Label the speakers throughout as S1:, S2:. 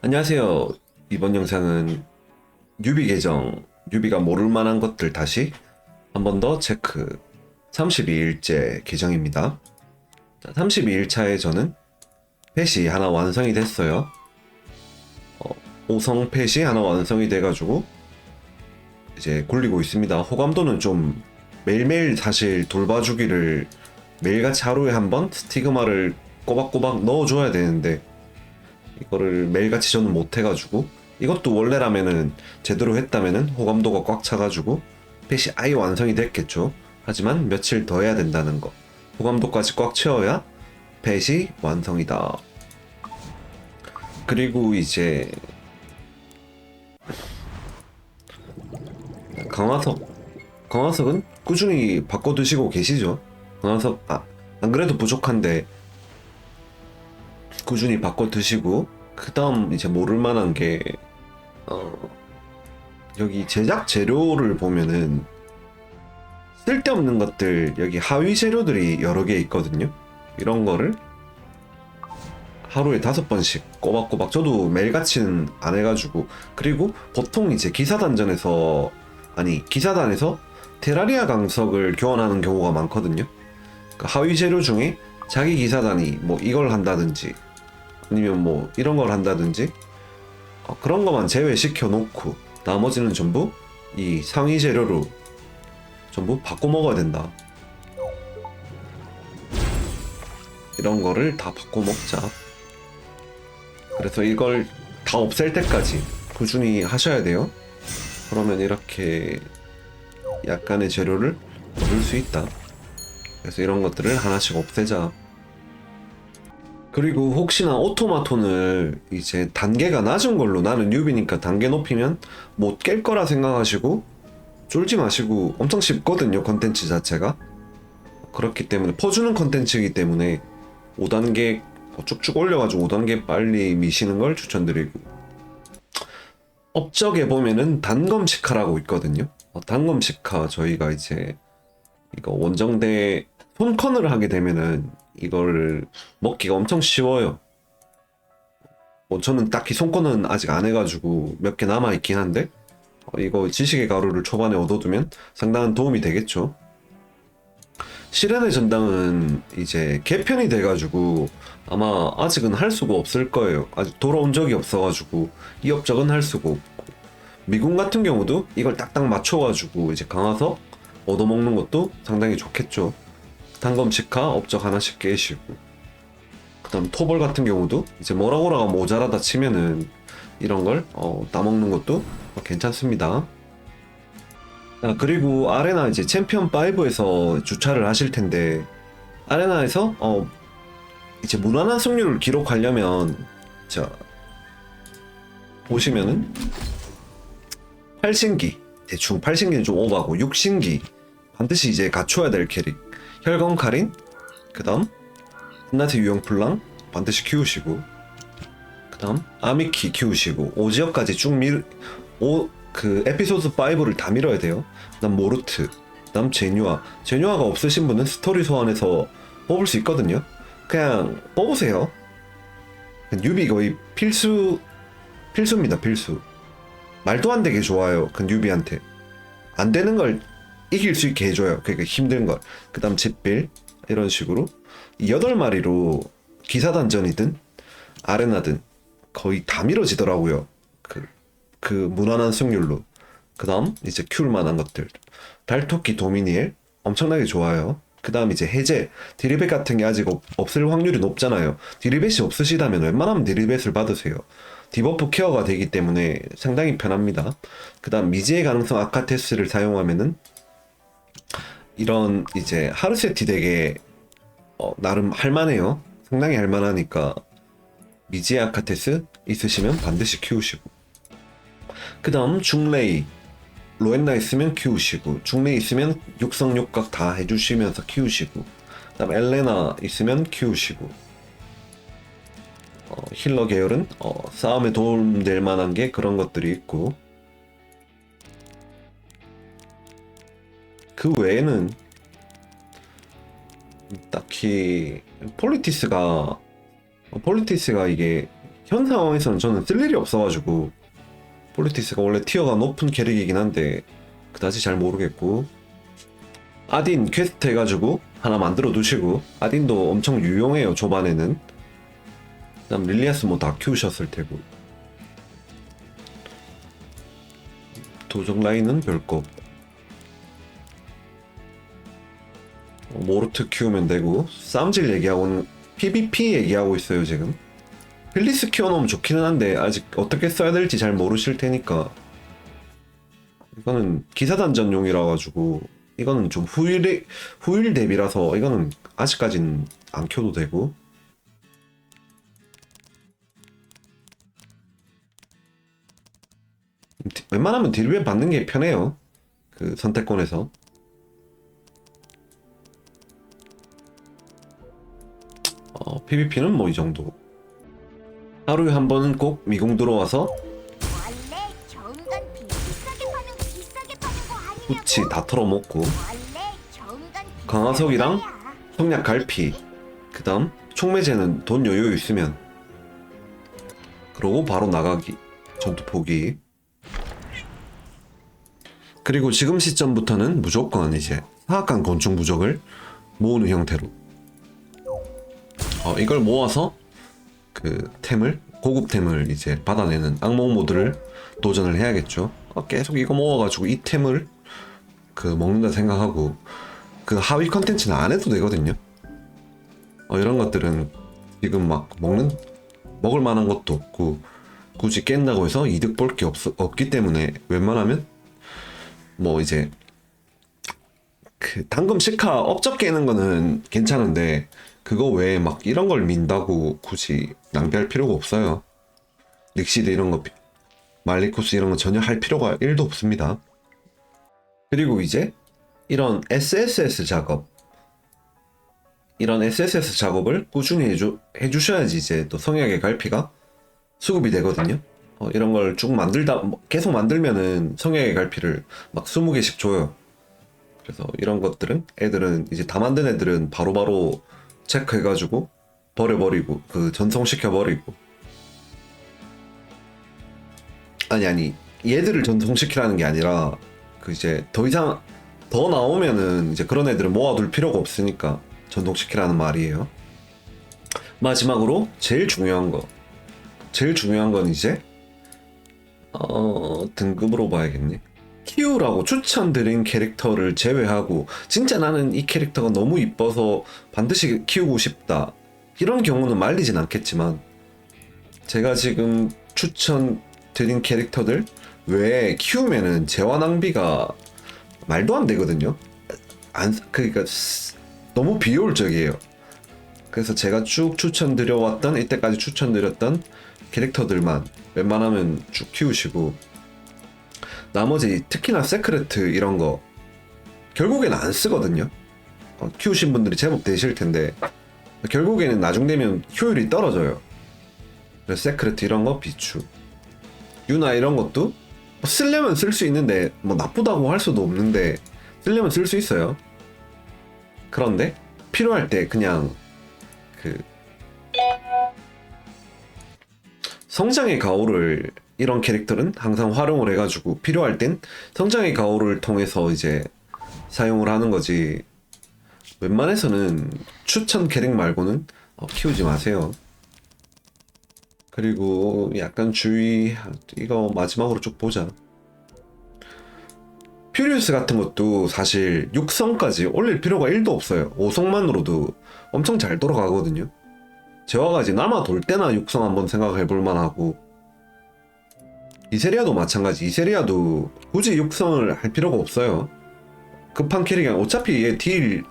S1: 안녕하세요. 이번 영상은 뉴비 계정, 뉴비가 모를 만한 것들 다시 한 번 더 체크. 32일째 계정입니다. 32일차에 저는 펫이 하나 완성이 됐어요. 어, 5성 펫이 하나 완성이 돼가지고 이제 굴리고 있습니다. 호감도는 좀 매일매일 사실 돌봐주기를 매일같이 하루에 한 번 스티그마를 꼬박꼬박 넣어줘야 되는데 이거를 매일같이 저는 못 해가지고 이것도 원래라면은 제대로 했다면은 호감도가 꽉 차가지고 펫이 아예 완성이 됐겠죠. 하지만 며칠 더 해야 된다는 거. 호감도까지 꽉 채워야 펫이 완성이다. 그리고 이제 강화석 강화석은 꾸준히 바꿔 두시고 계시죠. 강화석 아, 안 그래도 부족한데 꾸준히 바꿔 드시고 그 다음 이제 모를 만한 게 어, 여기 제작 재료를 보면은 쓸데없는 것들 여기 하위 재료들이 여러 개 있거든요. 이런 거를 하루에 다섯 번씩 꼬박꼬박 저도 매일같이는 안 해가지고 그리고 보통 이제 기사단전에서 아니 기사단에서 테라리아 강석을 교환하는 경우가 많거든요. 그 하위 재료 중에 자기 기사단이 뭐 이걸 한다든지 아니면 뭐 이런 걸 한다든지 어, 그런 것만 제외시켜 놓고 나머지는 전부 이 상위 재료로 전부 바꿔 먹어야 된다. 이런 거를 다 바꿔 먹자. 그래서 이걸 다 없앨 때까지 꾸준히 하셔야 돼요. 그러면 이렇게 약간의 재료를 얻을 수 있다. 그래서 이런 것들을 하나씩 없애자. 그리고 혹시나 오토마톤을 이제 단계가 낮은 걸로 나는 뉴비니까 단계 높이면 못 깰 거라 생각하시고 쫄지 마시고 엄청 쉽거든요 컨텐츠 자체가. 그렇기 때문에 퍼주는 컨텐츠이기 때문에 5단계 쭉쭉 올려가지고 5단계 빨리 미시는 걸 추천드리고. 업적에 보면은 단검시카라고 있거든요. 어, 단검시카 저희가 이제 이거 원정대 손컨을 하게 되면은 이거를 먹기가 엄청 쉬워요. 뭐 저는 딱히 손권은 아직 안 해가지고 몇 개 남아 있긴 한데 어, 이거 지식의 가루를 초반에 얻어두면 상당한 도움이 되겠죠. 시련의 전당은 이제 개편이 돼가지고 아마 아직은 할 수가 없을 거예요. 아직 돌아온 적이 없어가지고 이 업적은 할 수가 없고 미군 같은 경우도 이걸 딱딱 맞춰가지고 이제 강화석 얻어먹는 것도 상당히 좋겠죠. 단검시카 업적 하나씩 깨시고 그 다음 토벌 같은 경우도 이제 뭐라고라가 모자라다 치면은 이런 걸 어, 따먹는 것도 괜찮습니다. 아, 그리고 아레나 이제 챔피언 5에서 주차를 하실 텐데 아레나에서 어 이제 무난한 승률을 기록하려면 자 보시면은 8신기 대충 8신기는 좀 오바고 6신기 반드시 이제 갖춰야 될 캐릭 혈검 카린 그 다음 한나트 유형 플랑 반드시 키우시고 그 다음 아미키 키우시고 오지역까지 쭉밀오그 에피소드 5를 다 밀어야 돼요. 그 다음 모르트 그 다음 제뉴아 제뉴아가 없으신 분은 스토리 소환해서 뽑을 수 있거든요. 그냥 뽑으세요. 뉴비 거의 필수 필수입니다 필수. 말도 안 되게 좋아요 그 뉴비한테 안 되는 걸 이길 수 있게 해줘요. 그러니까 힘든 걸. 그 다음 잿빌 이런 식으로 이 여덟 마리로 기사단전이든 아레나든 거의 다 밀어지더라고요. 그, 그 무난한 승률로. 그 다음 이제 큐를 만한 것들. 달토끼 도미니엘 엄청나게 좋아요. 그 다음 이제 해제 디리벳 같은 게 아직 없, 없을 확률이 높잖아요. 디리벳이 없으시다면 웬만하면 디리벳을 받으세요. 디버프 케어가 되기 때문에 상당히 편합니다. 그 다음 미지의 가능성 아카테스를 사용하면은 이런 이제 하루세티 덱에 어, 나름 할만해요. 상당히 할만하니까 미지의 아카테스 있으시면 반드시 키우시고. 그 다음 중레이 로엔나 있으면 키우시고 중레이 있으면 육성 육각 다 해주시면서 키우시고 그 다음 엘레나 있으면 키우시고. 어, 힐러 계열은 어, 싸움에 도움될 만한 게 그런 것들이 있고 그 외에는 딱히 폴리티스가 폴리티스가 이게 현 상황에서는 저는 쓸 일이 없어가지고 폴리티스가 원래 티어가 높은 캐릭이긴 한데 그다지 잘 모르겠고 아딘 퀘스트 해가지고 하나 만들어 두시고 아딘도 엄청 유용해요 초반에는. 그다음 릴리아스 뭐 다 키우셨을 테고. 도적 라인은 별거 모르트 키우면 되고 쌈질 얘기하고는 PVP 얘기하고 있어요 지금. 필리스 키워놓으면 좋기는 한데 아직 어떻게 써야 될지 잘 모르실 테니까. 이거는 기사단전용이라 가지고 이거는 좀 후일 후일 대비라서 이거는 아직까진 안 켜도 되고. 디- 웬만하면 딜뷰 받는 게 편해요. 그 선택권에서 어, PVP는 뭐 이 정도. 하루에 한 번은 꼭 미궁 들어와서. 후치 다 털어먹고. 강화석이랑. 성약 갈피. 그 다음 촉매제는 돈 여유 있으면. 그러고 바로 나가기. 전투 포기. 그리고 지금 시점부터는 무조건 이제 사악한 곤충 부적을 모으는 형태로 어, 이걸 모아서 그 템을 고급템을 이제 받아내는 악몽 모드를 도전을 해야겠죠 어, 계속 이거 모아가지고 이 템을 그 먹는다 생각하고 그 하위 컨텐츠는 안 해도 되거든요. 어, 이런 것들은 지금 막 먹는 먹을 만한 것도 없고 굳이 깬다고 해서 이득 볼 게 없기 때문에 웬만하면 뭐 이제 그 당금 시카 업적 깨는 거는 괜찮은데 그거 외에 막 이런 걸 민다고 굳이 낭비할 필요가 없어요. 릭시드 이런 거 말리코스 이런 거 전혀 할 필요가 1도 없습니다. 그리고 이제 이런 SSS 작업 이런 SSS 작업을 꾸준히 해주, 해주셔야지 이제 또 성약의 갈피가 수급이 되거든요 어, 이런 걸 쭉 만들다 뭐 계속 만들면은 성약의 갈피를 막 20개씩 줘요 그래서 이런 것들은 애들은 이제 다 만든 애들은 바로바로 체크해가지고 버려버리고 그 전송시켜버리고 아니 아니 얘들을 전송시키라는 게 아니라 그 이제 더 이상 더 나오면은 이제 그런 애들을 모아둘 필요가 없으니까 전동시키라는 말이에요. 마지막으로 제일 중요한 거. 제일 중요한 건 이제 어 등급으로 봐야겠네. 키우라고 추천드린 캐릭터를 제외하고 진짜 나는 이 캐릭터가 너무 이뻐서 반드시 키우고 싶다. 이런 경우는 말리진 않겠지만 제가 지금 추천드린 캐릭터들 외에 키우면은 재화 낭비가 말도 안 되거든요. 안 그러니까 스- 너무 비효율적이에요. 그래서 제가 쭉 추천드려왔던 이때까지 추천드렸던 캐릭터들만 웬만하면 쭉 키우시고 나머지 특히나 세크레트 이런 거 결국에는 안 쓰거든요. 어, 키우신 분들이 제법 되실 텐데 결국에는 나중 되면 효율이 떨어져요. 그래서 세크레트 이런 거 비추. 유나 이런 것도 뭐 쓰려면 쓸 수 있는데 뭐 나쁘다고 할 수도 없는데 쓰려면 쓸 수 있어요. 그런데 필요할 때 그냥 그 성장의 가오를 이런 캐릭터는 항상 활용을 해가지고 필요할 땐 성장의 가오를 통해서 이제 사용을 하는 거지 웬만해서는 추천 캐릭 말고는 어, 키우지 마세요. 그리고 약간 주의 이거 마지막으로 쭉 보자. 퓨리우스 같은 것도 사실 6성까지 올릴 필요가 1도 없어요. 5성만으로도 엄청 잘 돌아가거든요. 재화가지 남아 돌 때나 6성 한번 생각해 볼 만하고 이세리아도 마찬가지. 이세리아도 굳이 6성을 할 필요가 없어요. 급한 캐릭이 어차피 얘 딜,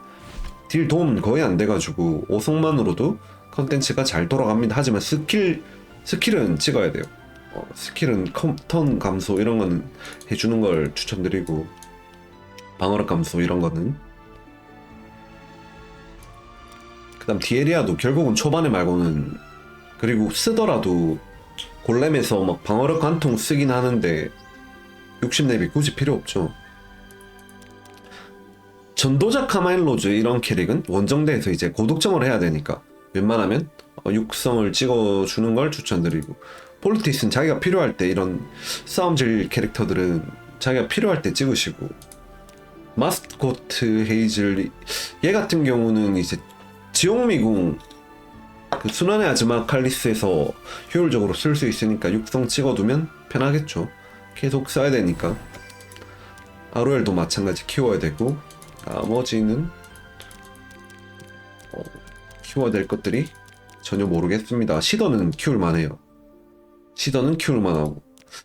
S1: 딜 도움 거의 안 돼가지고 5성만으로도 컨텐츠가 잘 돌아갑니다. 하지만 스킬 스킬은 찍어야 돼요. 어, 스킬은 컴, 턴 감소 이런 거는 해주는 걸 추천드리고 방어력 감소 이런 거는 그 다음 디에리아도 결국은 초반에 말고는 그리고 쓰더라도 골렘에서 막 방어력 한통 쓰긴 하는데 60렙이 굳이 필요 없죠. 전도자 카마일로즈 이런 캐릭은 원정대에서 이제 고독점을 해야 되니까 웬만하면 어, 육성을 찍어주는 걸 추천드리고 폴티스는 자기가 필요할 때 이런 싸움질 캐릭터들은 자기가 필요할 때 찍으시고 마스코트 헤이즐 얘 같은 경우는 이제 지옥미궁 그 순환의 아즈마 칼리스에서 효율적으로 쓸 수 있으니까 육성 찍어두면 편하겠죠 계속 써야 되니까 아로엘도 마찬가지 키워야 되고 나머지는 어, 키워야 될 것들이 전혀 모르겠습니다. 시더는 키울 만해요. 시더는 키울 만하고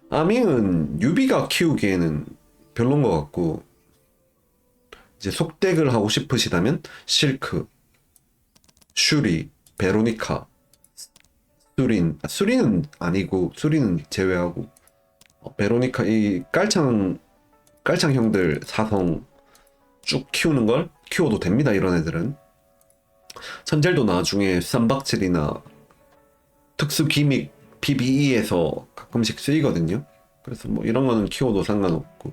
S1: 아밍은 유비가 키우기에는 별론 것 같고 이제 속덱을 하고 싶으시다면 실크, 슈리, 베로니카, 수린, 아, 수린은 아니고 수린은 제외하고 어, 베로니카 이 깔창 깔창 형들 사성 쭉 키우는 걸 키워도 됩니다 이런 애들은. 천젤도 나중에 쌈박질이나 특수 기믹 PBE에서 가끔씩 쓰이거든요. 그래서 뭐 이런 거는 키워도 상관없고.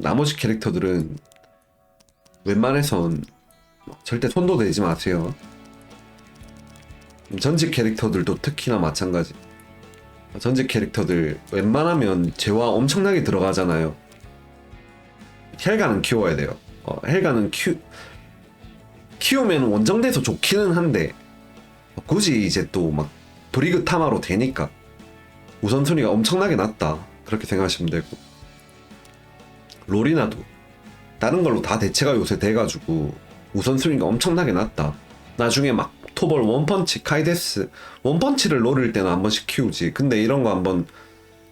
S1: 나머지 캐릭터들은 웬만해선 절대 손도 대지 마세요 전직 캐릭터들도 특히나 마찬가지 전직 캐릭터들 웬만하면 재화 엄청나게 들어가잖아요. 헬가는 키워야 돼요. 어, 헬가는 키 키우면 원정돼서 좋기는 한데 굳이 이제 또 막 브리그 타마로 되니까 우선순위가 엄청나게 낮다 그렇게 생각하시면 되고 롤이나도 다른 걸로 다 대체가 요새 돼가지고 우선순위가 엄청나게 낮다. 나중에 막 토벌 원펀치 카이데스 원펀치를 노릴 때는 한 번씩 키우지. 근데 이런 거 한번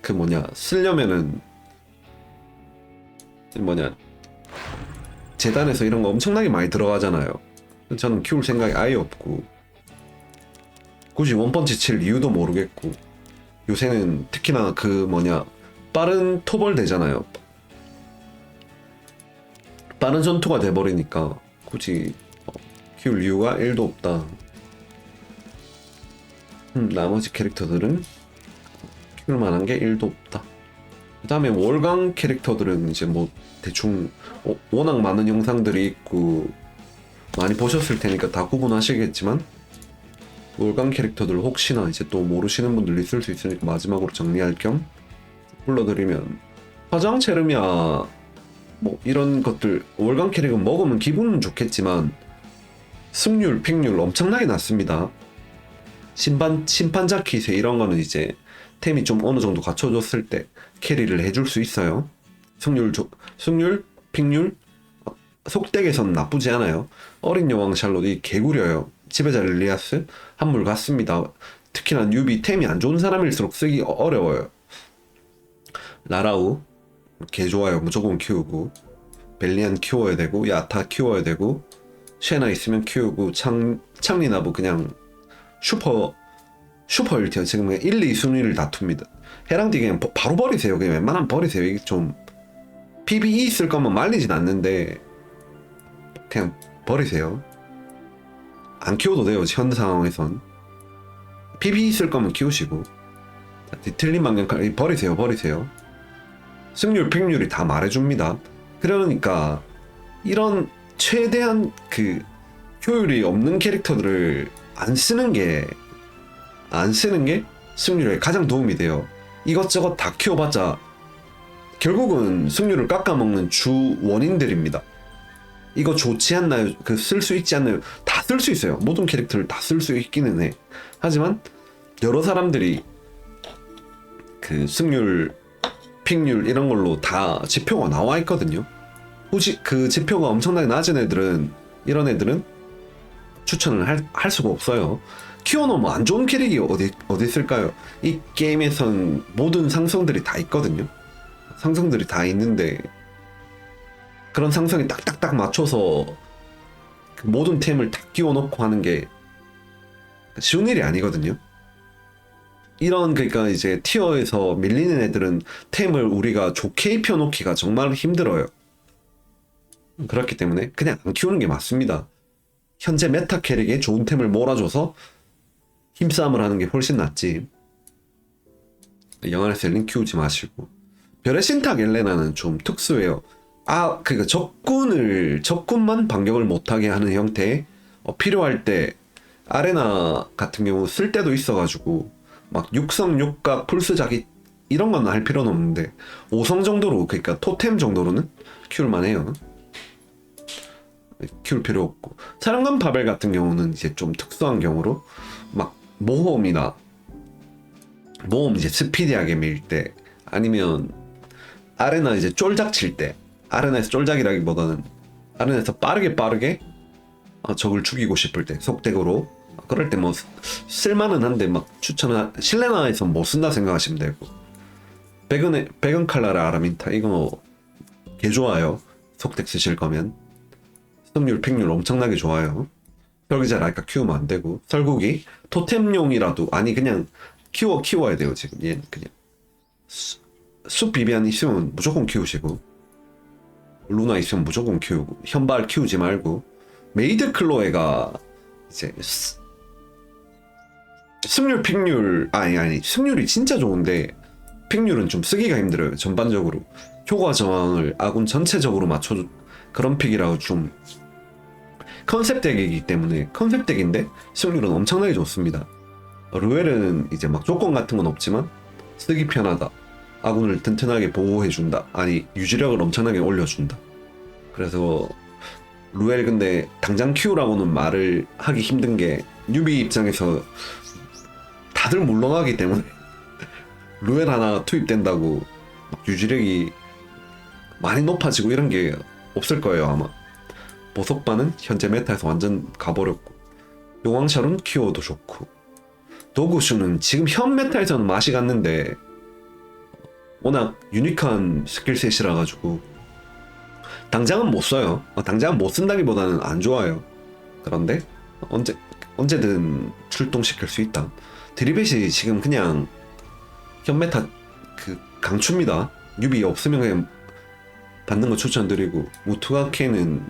S1: 그 뭐냐 쓰려면은 뭐냐 재단에서 이런 거 엄청나게 많이 들어가잖아요. 저는 키울 생각이 아예 없고 굳이 원펀치 칠 이유도 모르겠고 요새는 특히나 그 뭐냐 빠른 토벌 되잖아요. 빠른 전투가 돼버리니까 굳이 어, 키울 이유가 1도 없다 음, 나머지 캐릭터들은 키울 만한 게 1도 없다. 그 다음에 월강 캐릭터들은 이제 뭐 대충 어, 워낙 많은 영상들이 있고 많이 보셨을 테니까 다 구분하시겠지만 월강 캐릭터들 혹시나 이제 또 모르시는 분들 있을 수 있으니까 마지막으로 정리할 겸 불러드리면 화장 체르미아 뭐 이런 것들 월강 캐릭은 먹으면 기분은 좋겠지만 승률, 픽률 엄청나게 낮습니다. 심판 심판자 킷에 이런 거는 이제 템이 좀 어느 정도 갖춰졌을 때 캐리를 해줄 수 있어요. 승률 조, 승률 픽률 어, 속덱에선 나쁘지 않아요. 어린 여왕 샬롯이 개구려요. 지배자 릴리아스 한물 같습니다. 특히나 뉴비 템이 안 좋은 사람일수록 쓰기 어- 어려워요. 라라우 개 좋아요. 무조건 키우고 벨리안 키워야 되고 야타 키워야 되고 쉐나 있으면 키우고 창 창리나부 그냥 슈퍼 슈퍼 일티어 지금 그냥 1, 2 순위를 다툽니다. 해랑디 그냥 버- 바로 버리세요. 그냥 웬만하면 버리세요. 이게 좀 PBE 쓸 거면 말리진 않는데 그냥 버리세요. 안 키워도 돼요. 현 상황에선 PBE 쓸 거면 키우시고 디틀린 망경 버리세요. 버리세요. 승률, 픽률이 다 말해줍니다. 그러니까 이런 최대한 그 효율이 없는 캐릭터들을 안 쓰는 게 안 쓰는 게 승률에 가장 도움이 돼요. 이것저것 다 키워봤자 결국은 승률을 깎아먹는 주 원인들입니다. 이거 좋지 않나요? 그 쓸 수 있지 않나요? 다 쓸 수 있어요. 모든 캐릭터를 다 쓸 수 있기는 해. 하지만 여러 사람들이 그 승률, 픽률 이런 걸로 다 지표가 나와 있거든요. 혹시 그 지표가 엄청나게 낮은 애들은 이런 애들은 추천을 할, 할 수가 없어요. 키워놓으면 안 좋은 캐릭이 어디 어디 있을까요? 이 게임에선 모든 상성들이 다 있거든요. 상성들이 다 있는데 그런 상성이 딱딱딱 맞춰서 그 모든 템을 다 끼워놓고 하는 게 쉬운 일이 아니거든요. 이런 그러니까 이제 티어에서 밀리는 애들은 템을 우리가 좋게 입혀놓기가 정말 힘들어요. 그렇기 때문에 그냥 안 키우는 게 맞습니다. 현재 메타 캐릭에 좋은 템을 몰아줘서 힘싸움을 하는 게 훨씬 낫지. 영화의 셀린 키우지 마시고 별의 신탁 엘레나는 좀 특수해요. 아, 그니까 적군을 적군만 반격을 못하게 하는 형태. 어, 필요할 때 아레나 같은 경우 쓸 때도 있어가지고 막 육성 육각 풀스 자기 이런 건 할 필요는 없는데 5성 정도로 그러니까 토템 정도로는 키울 만 해요. 키울 필요 없고 사령관 바벨 같은 경우는 이제 좀 특수한 경우로 막 모험이나 모험 이제 스피디하게 밀 때 아니면 아레나 이제 쫄작 칠 때 아레나에서 쫄작이라기보다는 아레나에서 빠르게 빠르게 어, 적을 죽이고 싶을 때 속덱으로 그럴 때 뭐 쓸만은 한데 막 추천을 실레나에서 못 쓴다 생각하시면 되고. 백은 백은 칼라라 아라민타. 이거 개 좋아요. 속덱 쓰실 거면. 승률 픽률 엄청나게 좋아요. 설계자 라이카 키우면 안 되고. 설국이 토템용이라도 아니 그냥 키워 키워야 돼요 지금. 얘는 그냥. 수- 숲 비비안 있으면 무조건 키우시고. 루나 있으면 무조건 키우고. 현발 키우지 말고. 메이드 클로에가 이제 스- 승률 픽률 아니 아니 승률이 진짜 좋은데 픽률은 좀 쓰기가 힘들어요 전반적으로. 효과 저항을 아군 전체적으로 맞춰 그런 픽이라고 좀 컨셉 덱이기 때문에 컨셉 덱인데 승률은 엄청나게 좋습니다. 루엘은 이제 막 조건 같은 건 없지만 쓰기 편하다. 아군을 튼튼하게 보호해준다. 아니 유지력을 엄청나게 올려준다. 그래서 루엘 근데 당장 키우라고는 말을 하기 힘든 게 뉴비 입장에서 다들 물러나기 때문에 루엘 하나 투입된다고 막 유지력이 많이 높아지고 이런 게 없을 거예요 아마 보석반은 현재 메타에서 완전 가버렸고 용왕샤론 키워도 좋고 도구슈는 지금 현 메타에서는 맛이 갔는데 워낙 유니크한 스킬셋이라 가지고 당장은 못 써요. 어, 당장은 못 쓴다기보다는 안 좋아요. 그런데 언제 언제든 출동시킬 수 있다. 드리벳이 지금 그냥 현메타 그 강추입니다. 유비 없으면 그냥 받는 거 추천드리고 무투가케는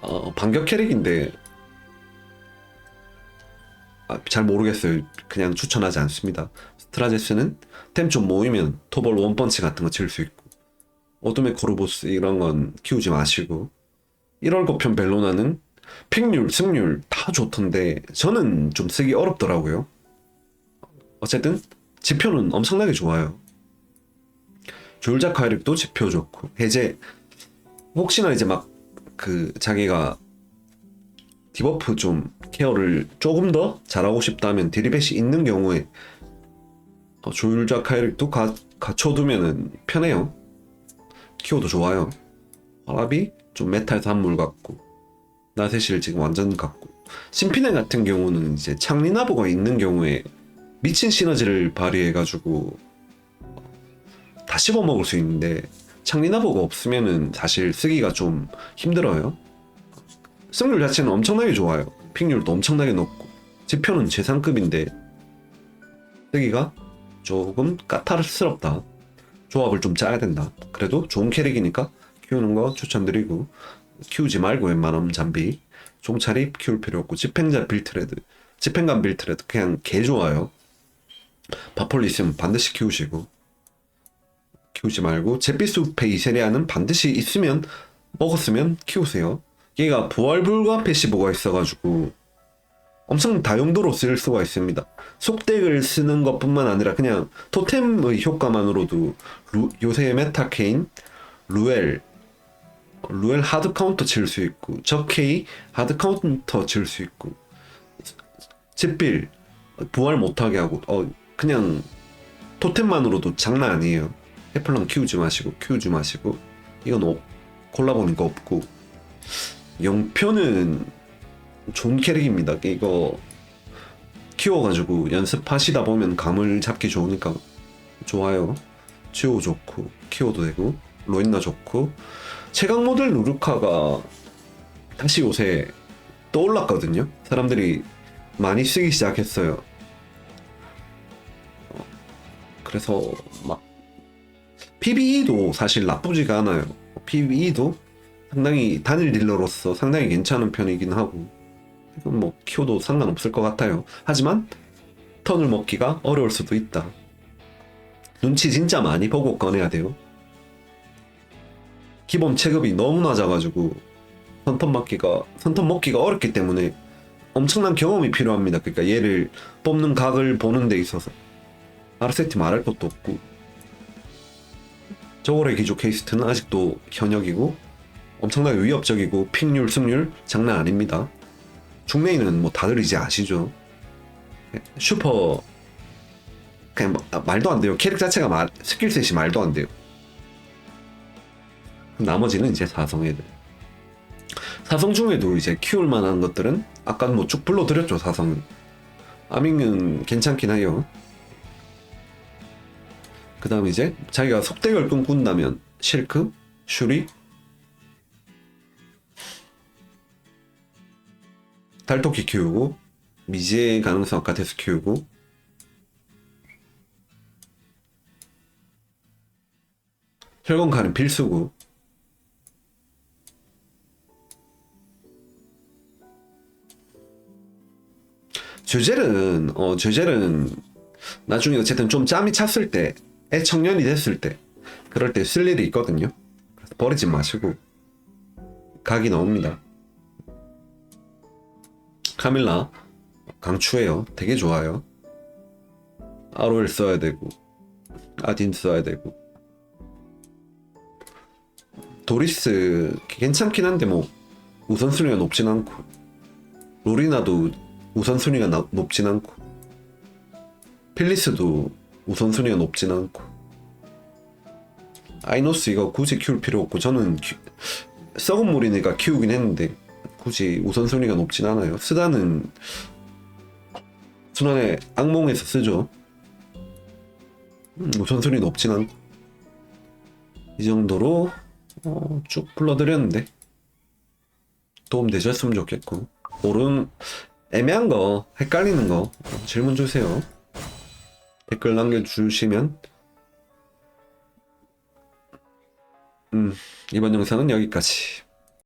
S1: 어, 반격 캐릭인데 아, 잘 모르겠어요. 그냥 추천하지 않습니다. 스트라제스는 템 좀 모이면 토벌 원펀치 같은 거 칠 수 있고 어둠의 코르보스 이런 건 키우지 마시고 1월 고편 벨로나는 픽률, 승률 다 좋던데 저는 좀 쓰기 어렵더라고요. 어쨌든 지표는 엄청나게 좋아요. 조율작 화력도 지표 좋고 해제 혹시나 이제 막 그 자기가 디버프 좀 케어를 조금 더 잘하고 싶다면 디리벳이 있는 경우에 어, 조율작 카이릭도 가, 갖춰두면은 편해요. 키워도 좋아요. 아랍이 좀 메탈 산물 같고 나세실 지금 완전 같고 심피네 같은 경우는 이제 창리나보가 있는 경우에 미친 시너지를 발휘해가지고 다 씹어 먹을 수 있는데 창리나보가 없으면은 사실 쓰기가 좀 힘들어요. 승률 자체는 엄청나게 좋아요. 픽률도 엄청나게 높고 지표는 최상급인데 쓰기가 조금 까탈스럽다. 조합을 좀 짜야 된다. 그래도 좋은 캐릭이니까 키우는 거 추천드리고 키우지 말고 웬만하면 잠비 종차립 키울 필요 없고 집행자 빌트레드 집행관 빌트레드 그냥 개 좋아요. 바폴리 있으면 반드시 키우시고 키우지 말고 잿빛숲의 이세리아는 반드시 있으면 먹었으면 키우세요. 얘가 부활 불가 패시브가 있어가지고 엄청 다용도로 쓸 수가 있습니다. 속덱을 쓰는 것뿐만 아니라 그냥 토템의 효과만으로도 루- 요새 메타케인, 루엘, 루엘 하드 카운터 칠 수 있고 적케이 하드 카운터 칠 수 있고 집빌 부활 못하게 하고 어 그냥 토템만으로도 장난 아니에요. 해플랑 키우지 마시고 키우지 마시고 이건 없, 콜라보니까 없고 영표는 좋은 캐릭입니다. 이거 키워가지고 연습하시다 보면 감을 잡기 좋으니까 좋아요. 치오 좋고 키워도 되고 로인나 좋고 최강 모델 루루카가 다시 요새 떠올랐거든요. 사람들이 많이 쓰기 시작했어요. 어, 그래서 막 PBE도 사실 나쁘지가 않아요. PBE도 상당히 단일 딜러로서 상당히 괜찮은 편이긴 하고 뭐 키워도 상관없을 것 같아요. 하지만 턴을 먹기가 어려울 수도 있다. 눈치 진짜 많이 보고 꺼내야 돼요. 기본 체급이 너무 낮아가지고 선턴 맞기가 선턴 먹기가 어렵기 때문에 엄청난 경험이 필요합니다. 그러니까 얘를 뽑는 각을 보는 데 있어서 아르세티 말할 것도 없고 저거의 기조 케이스트는 아직도 현역이고 엄청나게 위협적이고 픽률 승률 장난 아닙니다. 중메이는 뭐 다들 이제 아시죠? 슈퍼 그냥 뭐- 아, 말도 안 돼요. 캐릭 자체가 말, 스킬셋이 말도 안 돼요. 나머지는 이제 사성 애들. 사성 중에도 이제 키울 만한 것들은 아까 뭐 쭉 불러드렸죠 사성은. 아밍은 괜찮긴 해요. 그 다음 이제 자기가 속대결 꿈꾼다면 실크, 슈리, 달토끼 키우고 미지의 가능성 아카테스 키우고 혈건카는 필수고 죄젤은 어 죄젤은 나중에 어쨌든 좀 짬이 찼을 때 애청년이 됐을 때 그럴 때 쓸 일이 있거든요. 그래서 버리지 마시고 각이 나옵니다. 카밀라 강추해요. 되게 좋아요. 아로엘 써야 되고 아딘 써야 되고. 도리스 괜찮긴 한데 뭐 우선순위가 높진 않고. 로리나도 우선순위가 나- 높진 않고. 필리스도 우선순위가 높진 않고. 아이노스 이거 굳이 키울 필요 없고 저는 키- 썩은 물이니까 키우긴 했는데 굳이 우선순위가 높진 않아요. 쓰다는 순환의 악몽에서 쓰죠. 음, 우선순위 높진 않고. 이 정도로 어, 쭉 불러드렸는데 도움 되셨으면 좋겠고. 모르는 애매한 거 헷갈리는 거 어, 질문 주세요. 댓글 남겨주시면. 음 이번 영상은 여기까지